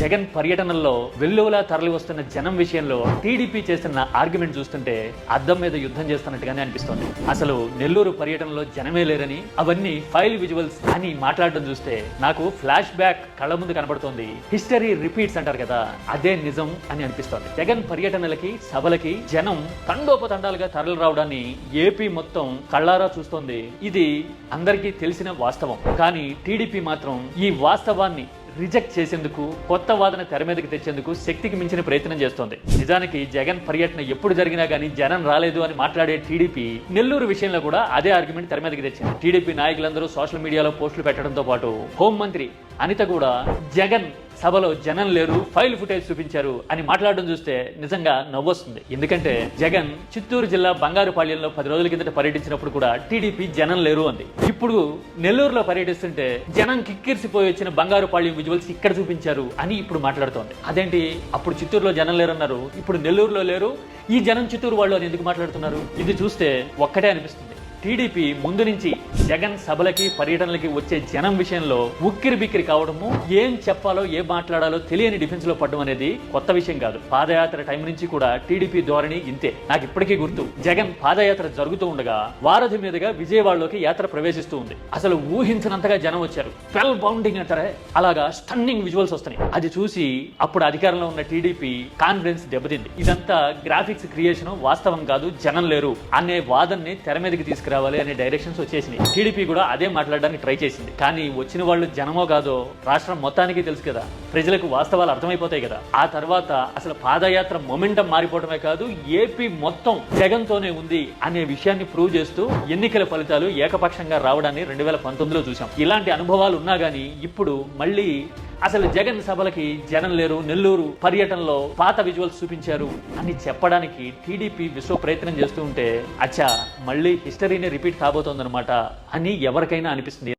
జగన్ పర్యటనల్లో వెల్లువలా తరలి వస్తున్న జనం విషయంలో టీడీపీ చేస్తున్న ఆర్గ్యుమెంట్ చూస్తుంటే అద్దం మీద యుద్ధం చేస్తున్నట్టుగానే అనిపిస్తోంది. అసలు నెల్లూరు పర్యటనలో జనమే లేరని అవన్నీ ఫైల్ విజువల్స్ అని మాట్లాడడం చూస్తే నాకు ఫ్లాష్ బ్యాక్ కళ్ళ ముందు కనబడుతోంది. హిస్టరీ రిపీట్స్ అంటారు కదా అదే నిజం అని అనిపిస్తోంది. జగన్ పర్యటనలకి సభలకి జనం తండోపతండాలుగా తరలి రావడాన్ని ఏపీ మొత్తం కళ్ళారా చూస్తోంది. ఇది అందరికీ తెలిసిన వాస్తవం. కానీ టీడీపీ మాత్రం ఈ వాస్తవాన్ని రిజెక్ట్ చేసేందుకు కొత్త వాదన తెర మీదకి తెచ్చేందుకు శక్తికి మించిన ప్రయత్నం చేస్తోంది. నిజానికి జగన్ పర్యటన ఎప్పుడు జరిగినా కానీ జనం రాలేదు అని మాట్లాడే టీడీపీ నెల్లూరు విషయంలో కూడా అదే ఆర్గ్యుమెంట్ తెర మీదకి తెచ్చింది. టీడీపీ నాయకులందరూ సోషల్ మీడియాలో పోస్టులు పెట్టడంతో పాటు హోంమంత్రి అనిత కూడా జగన్ సభలో జనం లేరు ఫైల్ ఫుటేజ్ చూపించారు అని మాట్లాడడం చూస్తే నిజంగా నవ్వొస్తుంది. ఎందుకంటే జగన్ చిత్తూరు జిల్లా బంగారుపాళ్యంలో పది రోజుల కిందట పర్యటించినప్పుడు కూడా టీడీపీ జనం లేరు అంది. ఇప్పుడు నెల్లూరులో పర్యటిస్తుంటే జనం కిక్కిరిసిపోయి వచ్చిన బంగారుపాళ్యం విజువల్స్ ఇక్కడ చూపించారు అని ఇప్పుడు మాట్లాడుతోంది. అదేంటి? అప్పుడు చిత్తూరులో జనం లేరన్నారు. ఇప్పుడు నెల్లూరులో లేరు. ఈ జనం చిత్తూరు వాళ్ళు అని ఎందుకు మాట్లాడుతున్నారు? ఇది చూస్తే ఒక్కటే అనిపిస్తుంది. టీడీపీ ముందు నుంచి జగన్ సభలకి పర్యటనలకి వచ్చే జనం విషయంలో ఉక్కిరి బిక్కిరి కావడము ఏం చెప్పాలో ఏం మాట్లాడాలో తెలియని డిఫెన్స్లో పడడం అనేది కొత్త విషయం కాదు. పాదయాత్ర టైం నుంచి కూడా టీడీపీ ధోరణి ఇంతే. నాకు ఇప్పటికీ గుర్తు జగన్ పాదయాత్ర జరుగుతూ ఉండగా వారధి మీదుగా విజయవాడలోకి యాత్ర ప్రవేశిస్తూ ఉంది. అసలు ఊహించినంతగా జనం వచ్చారు. స్పెల్ బౌండింగ్ అంటారే? అలాగా స్టన్నింగ్ విజువల్స్ వస్తున్నాయి. అది చూసి అప్పుడు అధికారంలో ఉన్న టీడీపీ కాన్ఫిడెన్స్ దెబ్బతింది. ఇదంతా గ్రాఫిక్స్ క్రియేషన్ వాస్తవం కాదు జనం లేరు అనే వాదన్ని తెర మీదకి తీసుకురావాలి అనే డైరెక్షన్స్ వచ్చేసినాయి. టీడీపీ కూడా అదే మాట్లాడడానికి ట్రై చేసింది. కానీ వచ్చిన వాళ్ళు జనమో కాదో రాష్ట్రం మొత్తానికి తెలుసు కదా. ప్రజలకు వాస్తవాలు అర్థమైపోతాయి కదా. ఆ తర్వాత అసలు పాదయాత్ర మొమెంటం మారిపోవడమే కాదు ఏపీ మొత్తం జగన్తోనే ఉంది అనే విషయాన్ని ప్రూవ్ చేస్తూ ఎన్నికల ఫలితాలు ఏకపక్షంగా రావడాన్ని రెండు వేల పంతొమ్మిదిలో చూసాం ఇలాంటి అనుభవాలు ఉన్నా కానీ ఇప్పుడు మళ్ళీ అసలు జగన్ సభలకి జనం లేరు నెల్లూరు పర్యటనలో పాత విజువల్స్ చూపించారు అని చెప్పడానికి టీడీపీ విశ్వ ప్రయత్నం చేస్తూ ఉంటే అచ్చా మళ్ళీ హిస్టరీనే రిపీట్ కాబోతోందనమాట అని ఎవరికైనా అనిపిస్తుంది.